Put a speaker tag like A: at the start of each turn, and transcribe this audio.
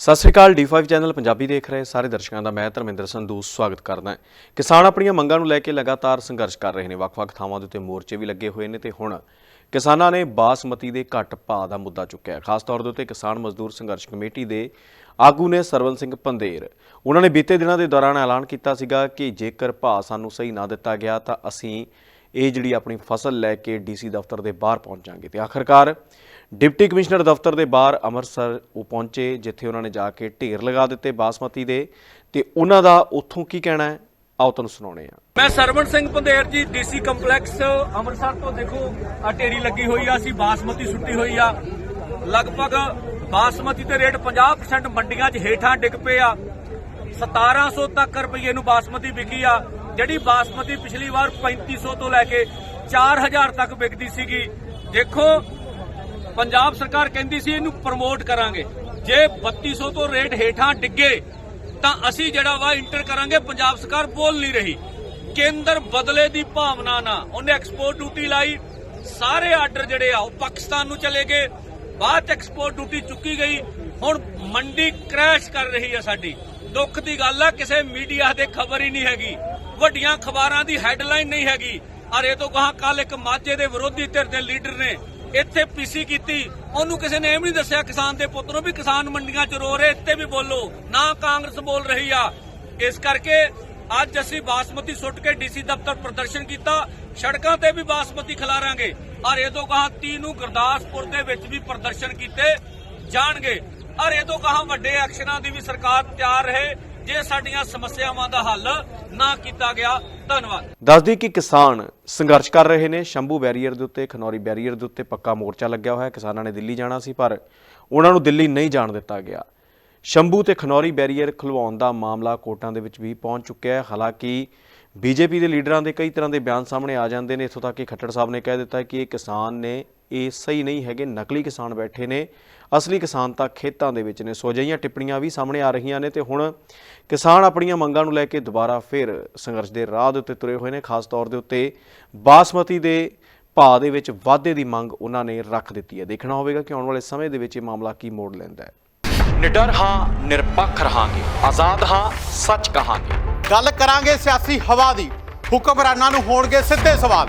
A: ਸਤਿ ਸ੍ਰੀ ਅਕਾਲ D5 channel Punjabi ਦੇਖ ਰਹੇ ਸਾਰੇ ਦਰਸ਼ਕਾਂ ਦਾ, ਮੈਂ ਧਰਮਿੰਦਰ ਸੰਧੂ, ਸਵਾਗਤ ਕਰਦਾ ਹਾਂ ਕਿਸਾਨ ਆਪਣੀਆਂ ਮੰਗਾਂ ਨੂੰ ਲੈ ਕੇ ਲਗਾਤਾਰ ਸੰਘਰਸ਼ ਕਰ ਰਹੇ ਨੇ, ਵੱਖ-ਵੱਖ ਥਾਵਾਂ ਦੇ ਉੱਤੇ ਮੋਰਚੇ ਵੀ ਲੱਗੇ ਹੋਏ ਨੇ ਤੇ ਹੁਣ ਕਿਸਾਨਾਂ ਨੇ ਬਾਸਮਤੀ ਦੇ ਘੱਟ ਭਾਅ ਦਾ ਮੁੱਦਾ ਚੁੱਕਿਆ ਹੈ। ਖਾਸ ਤੌਰ ਦੇ ਉੱਤੇ ਕਿਸਾਨ ਮਜ਼ਦੂਰ ਸੰਘਰਸ਼ ਕਮੇਟੀ ਦੇ ਆਗੂ ਨੇ ਸਰਵਨ ਸਿੰਘ ਪੰਦੇਰ ਉਹਨਾਂ ਨੇ ਬੀਤੇ ਦਿਨਾਂ ਦੇ ਦੌਰਾਨ ਐਲਾਨ ਕੀਤਾ ਸੀਗਾ ਕਿ ਜੇਕਰ ਭਾਅ ਸਾਨੂੰ ਸਹੀ ਨਾ ਦਿੱਤਾ ਗਿਆ ਤਾਂ ਅਸੀਂ ਇਹ ਜਿਹੜੀ ਆਪਣੀ ਫਸਲ ਲੈ ਕੇ ਡੀਸੀ ਦਫ਼ਤਰ ਦੇ ਬਾਹਰ ਪਹੁੰਚਾਂਗੇ ਤੇ ਆਖਰਕਾਰ ਡਿਪਟੀ ਕਮਿਸ਼ਨਰ ਦਫ਼ਤਰ ਦੇ ਬਾਹਰ ਅੰਮ੍ਰਿਤਸਰ ਉਹ ਪਹੁੰਚੇ, ਜਿੱਥੇ ਉਹਨਾਂ ਨੇ ਜਾ ਕੇ ਢੇਰ ਲਗਾ ਦਿੱਤੇ ਬਾਸਮਤੀ ਦੇ ਤੇ ਉਹਨਾਂ ਦਾ ਉੱਥੋਂ ਕੀ ਕਹਿਣਾ ਹੈ? ਆਓ ਤੁਹਾਨੂੰ ਸੁਣਾਉਣੇ ਆ
B: ਮੈਂ ਸਰਵਣ ਸਿੰਘ ਪੰਦੇਰ ਜੀ, ਡੀਸੀ ਕੰਪਲੈਕਸ, ਅੰਮ੍ਰਿਤਸਰ ਤੋਂ ਦੇਖੋ ਆ ਢੇਰੀ ਲੱਗੀ ਹੋਈ ਆ, ਅਸੀਂ ਬਾਸਮਤੀ ਸੁੱਟੀ ਹੋਈ ਆ। ਲਗਭਗ ਬਾਸਮਤੀ ਦੇ ਰੇਟ 50% ਮੰਡੀਆਂ 'ਚ ਹੇਠਾਂ ਡਿੱਗ ਪਏ ਆ। 1700 ਤੱਕ ਰੁਪਏ ਨੂੰ ਬਾਸਮਤੀ ਵਿਕੀ ਆ। ਜਿਹੜੀ ਬਾਸਮਤੀ ਪਿਛਲੀ ਵਾਰ 3500 ਤੋਂ ਲੈ ਕੇ 4000 ਤੱਕ ਵਿਕਦੀ ਸੀਗੀ। ਦੇਖੋ, ਪੰਜਾਬ ਸਰਕਾਰ ਕਹਿੰਦੀ ਸੀ ਇਹਨੂੰ ਪ੍ਰਮੋਟ ਕਰਾਂਗੇ। ਜੇ 3200 ਤੋਂ ਰੇਟ ਹੇਠਾਂ ਡਿੱਗੇ, ਤਾਂ ਅਸੀਂ ਜਿਹੜਾ ਵਾ ਇੰਟਰ ਕਰਾਂਗੇ, ਪੰਜਾਬ ਸਰਕਾਰ ਬੋਲ ਨਹੀਂ ਰਹੀ। ਕੇਂਦਰ ਬਦਲੇ ਦੀ ਭਾਵਨਾ ਨਾ ਉਹਨੇ ਐਕਸਪੋਰਟ ਡਿਊਟੀ ਲਾਈ। ਸਾਰੇ ਆਰਡਰ ਜਿਹੜੇ ਆ, ਉਹ ਪਾਕਿਸਤਾਨ ਨੂੰ ਚਲੇ ਗਏ। ਬਾਅਦ ਚ ਐਕਸਪੋਰਟ ਡਿਊਟੀ ਚੁੱਕੀ ਗਈ। ਹੁਣ ਮੰਡੀ ਕ੍ਰੈਸ਼ ਕਰ ਰਹੀ ਹੈ ਸਾਡੀ। ਦੁੱਖ ਦੀ ਗੱਲ ਆ, ਕਿਸੇ ਮੀਡੀਆ ਦੇ ਖਬਰ ਹੀ ਨਹੀਂ ਹੈਗੀ। ਵੱਡੀਆਂ ਖਬਰਾਂ ਦੀ ਹੈਡਲਾਈਨ ਨਹੀਂ ਹੈਗੀ। ਔਰ ਇਹ ਤੋਂ ਕਹਾ ਕੱਲ ਇੱਕ ਮਾਝੇ ਦੇ ਵਿਰੋਧੀ ਧਿਰ ਦੇ ਲੀਡਰ ਨੇ ਇੱਥੇ ਪੀਸੀ ਕੀਤੀ। ਉਹਨੂੰ ਕਿਸੇ ਨੇ ਇਹ ਨਹੀਂ ਦੱਸਿਆ, ਕਿਸਾਨ ਦੇ ਪੁੱਤ ਨੂੰ ਵੀ ਕਿਸਾਨ ਮੰਡੀਆਂ 'ਚ ਰੋ ਰਹੇ, ਇੱਥੇ ਵੀ ਬੋਲੋ। ਨਾ ਕਾਂਗਰਸ ਬੋਲ ਰਹੀ ਆ। ਇਸ ਕਰਕੇ ਅੱਜ ਅਸੀਂ ਬਾਸਮਤੀ ਸੁੱਟ ਕੇ ਡੀਸੀ ਦਫ਼ਤਰ ਪ੍ਰਦਰਸ਼ਨ ਕੀਤਾ। ਸੜਕਾਂ ਤੇ ਵੀ ਬਾਸਮਤੀ ਖਿਲਾਰਾਂਗੇ। ਔਰ ਇਹ ਤੋਂ ਕਹਾ 30 ਨੂੰ ਗੁਰਦਾਸਪੁਰ ਦੇ ਵਿੱਚ ਵੀ ਪ੍ਰਦਰਸ਼ਨ ਕੀਤੇ ਜਾਣਗੇ। ਔਰ ਇਹ ਤੋਂ ਕਹਾ ਵੱਡੇ ਐਕਸ਼ਨਾਂ ਦੀ ਵੀ ਸਰਕਾਰ ਤਿਆਰ ਰਹੇ। ਜੇ ਸਾਡੀਆਂ ਸਮੱਸਿਆਵਾਂ ਦਾ ਹੱਲ ਨਾ ਕੀਤਾ ਗਿਆ, ਧੰਨਵਾਦ।
A: ਦੱਸਦੀ ਕਿ ਕਿਸਾਨ ਸੰਘਰਸ਼ ਕਰ ਰਹੇ ਨੇ। ਸ਼ੰਭੂ ਬੈਰੀਅਰ ਦੇ ਉੱਤੇ, ਖਨੌਰੀ ਬੈਰੀਅਰ ਦੇ ਉੱਤੇ ਪੱਕਾ ਮੋਰਚਾ ਲੱਗਿਆ ਹੋਇਆ ਹੈ। ਕਿਸਾਨਾਂ ਨੇ ਦਿੱਲੀ ਜਾਣਾ ਸੀ, ਪਰ ਉਹਨਾਂ ਨੂੰ ਦਿੱਲੀ ਨਹੀਂ ਜਾਣ ਦਿੱਤਾ ਗਿਆ। ਸ਼ੰਭੂ ਤੇ ਖਨੌਰੀ ਬੈਰੀਅਰ ਖੁਲਵਾਉਣ ਦਾ ਮਾਮਲਾ ਕੋਰਟਾਂ ਦੇ ਵਿੱਚ ਵੀ ਪਹੁੰਚ ਚੁੱਕਿਆ ਹੈ। ਹਾਲਾਂਕਿ ਬੀਜੇਪੀ ਦੇ ਲੀਡਰਾਂ ਦੇ ਕਈ ਤਰ੍ਹਾਂ ਦੇ ਬਿਆਨ ਸਾਹਮਣੇ ਆ ਜਾਂਦੇ ਨੇ। ਇੱਥੋਂ ਤੱਕ ਕਿ ਖੱਟੜ ਸਾਹਿਬ ਨੇ ਕਹਿ ਦਿੱਤਾ ਕਿ ਇਹ ਕਿਸਾਨ ਨੇ ਇਹ ਸਹੀ ਨਹੀਂ ਹੈਗੇ ਨਕਲੀ ਕਿਸਾਨ ਬੈਠੇ ਨੇ। ਅਸਲੀ ਕਿਸਾਨ ਤਾਂ ਖੇਤਾਂ ਦੇ ਵਿੱਚ ਨੇ। ਸੋ ਅਜਿਹੀਆਂ ਟਿੱਪਣੀਆਂ ਵੀ ਸਾਹਮਣੇ ਆ ਰਹੀਆਂ ਨੇ ਤੇ ਹੁਣ ਕਿਸਾਨ ਆਪਣੀਆਂ ਮੰਗਾਂ ਨੂੰ ਲੈ ਕੇ ਦੁਬਾਰਾ ਫਿਰ ਸੰਘਰਸ਼ ਦੇ ਰਾਹ ਦੇ ਉੱਤੇ ਤੁਰੇ ਹੋਏ ਨੇ। ਖਾਸ ਤੌਰ ਦੇ ਉੱਤੇ ਬਾਸਮਤੀ ਦੇ ਭਾਅ ਦੇ ਵਿੱਚ ਵਾਧੇ ਦੀ ਮੰਗ ਉਹਨਾਂ ਨੇ ਰੱਖ ਦਿੱਤੀ ਹੈ। ਦੇਖਣਾ ਹੋਵੇਗਾ ਕਿ ਆਉਣ ਵਾਲੇ ਸਮੇਂ ਦੇ ਵਿੱਚ ਇਹ ਮਾਮਲਾ ਕੀ ਮੋੜ ਲੈਂਦਾ ਹੈ।
C: ਨਿਡਰ ਹਾਂ ਨਿਰਪੱਖ ਰਹਾਂਗੇ। ਆਜ਼ਾਦ ਹਾਂ ਸੱਚ ਕਹਾਂਗੇ।
D: ਗੱਲ ਕਰਾਂਗੇ ਸਿਆਸੀ ਹਵਾ ਦੀ। ਹੁਕਮਰਾਨਾਂ ਨੂੰ ਹੋਣਗੇ ਸਿੱਧੇ ਸਵਾਲ।